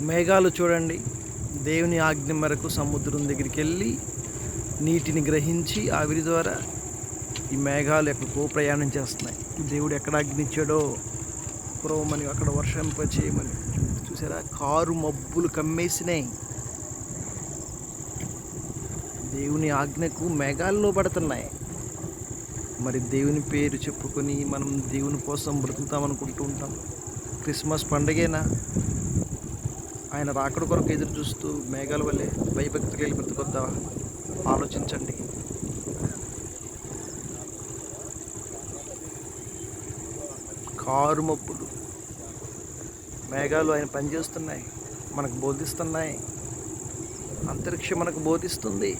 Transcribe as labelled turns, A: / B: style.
A: మేఘాలు చూడండి. దేవుని ఆజ్ఞ మేరకు సముద్రం దగ్గరికి వెళ్ళి నీటిని గ్రహించి ఆవిరి ద్వారా ఈ మేఘాలు ఎక్కడికో ప్రయాణం చేస్తున్నాయి. దేవుడు ఎక్కడ ఆజ్ఞ కురవమని అక్కడ వర్షంపచేయమని చూసారా? కారు మబ్బులు కమ్మేసినాయి. దేవుని ఆజ్ఞకు మేఘాల్లో పడుతున్నాయి. మరి దేవుని పేరు చెప్పుకొని మనం దేవుని కోసం బ్రతుకుతాం అనుకుంటూ ఉంటాం. క్రిస్మస్ పండగేనా? ఆయన రాకడ కొరకు ఎదురు చూస్తూ మేఘాల వల్లే భయభక్తులు వెళ్ళి బ్రతుకొద్దా ఆలోచించండి. కారు మబ్బులు. మేఘాలు ఆయన పనిచేస్తున్నాయి మనకు బోధిస్తున్నాయి. అంతరిక్షం మనకు బోధిస్తుంది.